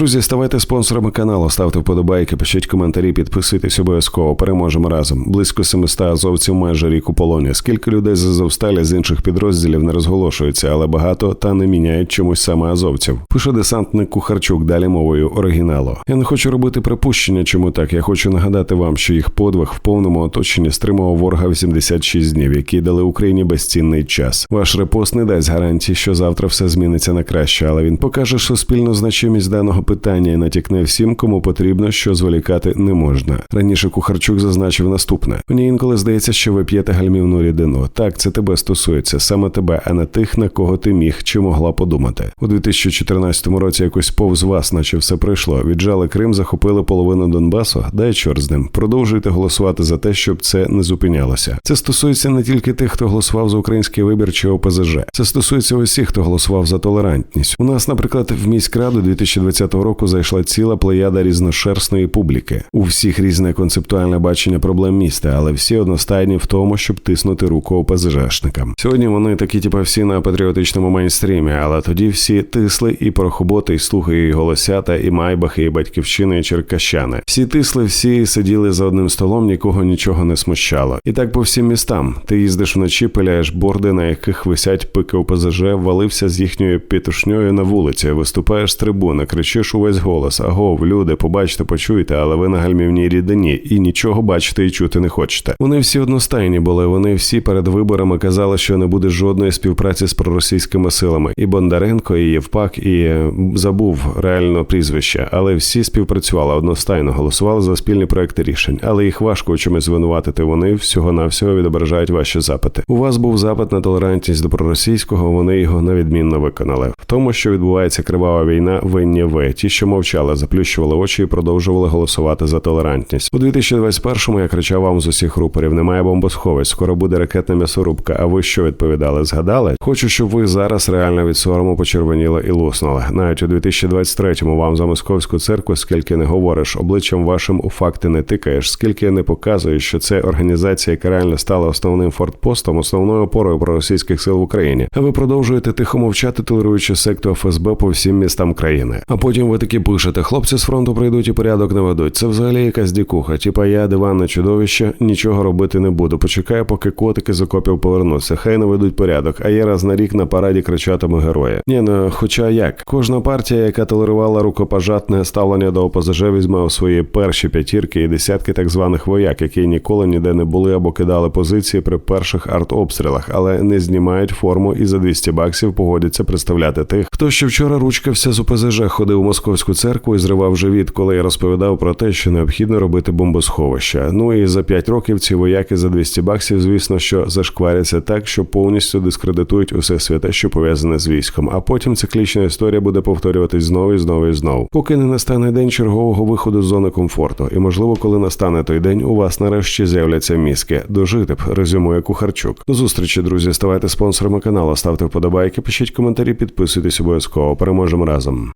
Друзі, ставайте спонсорами каналу, ставте вподобайки, пишіть коментарі, підписуйтесь обов'язково. Переможемо разом. Близько 700 азовців майже рік у полоні. Скільки людей з Азовсталі з інших підрозділів не розголошується, але багато та не міняють чомусь саме азовців. Пише десантник Кухарчук далі мовою оригіналу. Я не хочу робити припущення, чому так. Я хочу нагадати вам, що їх подвиг в повному оточенні стримував ворога 86 днів, які дали Україні безцінний час. Ваш репост не дасть гарантії, що завтра все зміниться на краще, але він покаже суспільну значимість даного питання і натякне всім, кому потрібно, що зволікати не можна. Раніше Кухарчук зазначив наступне: мені інколи здається, що ви п'єте гальмівну рідину. Так, це тебе стосується, саме тебе, а не тих, на кого ти міг чи могла подумати. У 2014 році якось повз вас, наче все пройшло. Віджали Крим, захопили половину Донбасу. Дай чорт з ним. Продовжуйте голосувати за те, щоб це не зупинялося. Це стосується не тільки тих, хто голосував за український вибір чи ОПЗЖ. Це стосується усіх, хто голосував за толерантність. У нас, наприклад, в міськраду 2020 року зайшла ціла плеяда різношерстної публіки. У всіх різне концептуальне бачення проблем міста, але всі одностайні в тому, щоб тиснути руку ОПЗЖшникам. Сьогодні вони такі, типа, всі на патріотичному мейнстрімі, але тоді всі тисли і порохоботи, і слухи, і голосята, і майбахи, і батьківщини, і черкащани. Всі тисли, всі сиділи за одним столом, нікого нічого не смущало. І так по всім містам. Ти їздиш вночі, пиляєш борди, на яких висять пики ОПЗЖ, валився з їхньою пітушньою на вулиці, виступаєш з трибуни, кричиш увесь голос. Агов, люди, побачте, почуйте, але ви на гальмівній рідині і нічого бачити і чути не хочете. Вони всі одностайні були. Вони всі перед виборами казали, що не буде жодної співпраці з проросійськими силами. І Бондаренко, і Євпак, і е, забув реально прізвище, але всі співпрацювали одностайно, голосували за спільні проекти рішень. Але їх важко у чомусь звинуватити. Вони всього навсього відображають ваші запити. У вас був запит на толерантність до проросійського. Вони його невідмінно виконали. В тому, що відбувається кривава війна, винні ви. Ті, що мовчали, заплющували очі і продовжували голосувати за толерантність. У 2021-му я кричав вам з усіх рупорів: немає бомбосховищ, скоро буде ракетна м'ясорубка. А ви що відповідали? Згадали? Хочу, щоб ви зараз реально від сорому почервоніли і луснули. Навіть у 2023-му вам за московську церкву, скільки не говориш, обличчям вашим у факти не тикаєш, скільки не показуєш, що це організація, яка реально стала основним фортпостом, основною опорою проросійських сил в Україні. А ви продовжуєте тихо мовчати, толеруючи секту ФСБ по всім містам країни. А потім ви таки пишете: хлопці з фронту прийдуть і порядок наведуть. Це взагалі якась дікуха. Типа я диванне чудовище, нічого робити не буду. Почекаю, поки котики з окопів повернуться. Хай наведуть порядок. А я раз на рік на параді кричатиму героя. Ні, ну хоча як кожна партія, яка толерувала рукопожатне ставлення до ОПЗЖ, візьме у свої перші п'ятірки і десятки так званих вояк, які ніколи ніде не були або кидали позиції при перших артобстрілах, але не знімають форму і за 200 баксів погодяться представляти тих, хто ще вчора ручкався з ОПЗЖ, ходив московську церкву і зривав живіт, коли я розповідав про те, що необхідно робити бомбосховища. Ну і за 5 років ці вояки за 200 баксів, звісно, що зашкваряться так, що повністю дискредитують усе святе, що пов'язане з військом. А потім циклічна історія буде повторюватись знову і знову і знову, поки не настане день чергового виходу з зони комфорту. І можливо, коли настане той день, у вас нарешті з'являться мізки. Дожити б, резюмує Кухарчук. До зустрічі, друзі. Ставайте спонсорами каналу, ставте вподобайки, пишіть коментарі, підписуйтесь обов'язково. Переможемо разом.